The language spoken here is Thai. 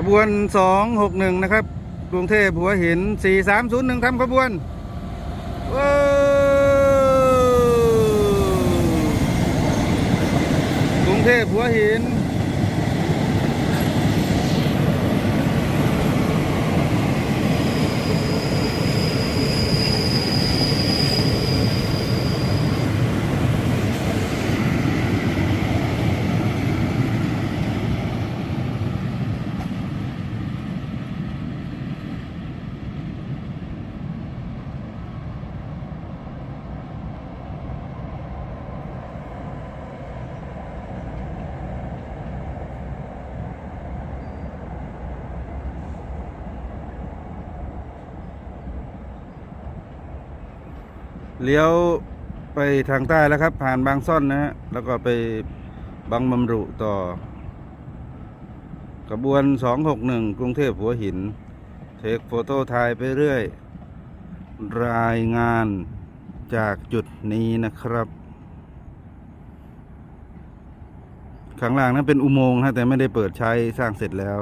ขบวน 261 นะครับกรุงเทพหัวหิน 4301ทำขบวนว้ากรุงเทพหัวหิน เลี้ยวไปทางใต้แล้วครับ ผ่านบางซ่อนนะฮะแล้วก็ไปบางบำรุต่อ กระบวน 261 กรุงเทพหัวหิน เทคโฟโต้ถ่ายไปเรื่อย รายงานจากจุดนี้นะครับ ข้างล่างนั้นเป็นอุโมงค์นะแต่ไม่ได้เปิดใช้สร้างเสร็จแล้ว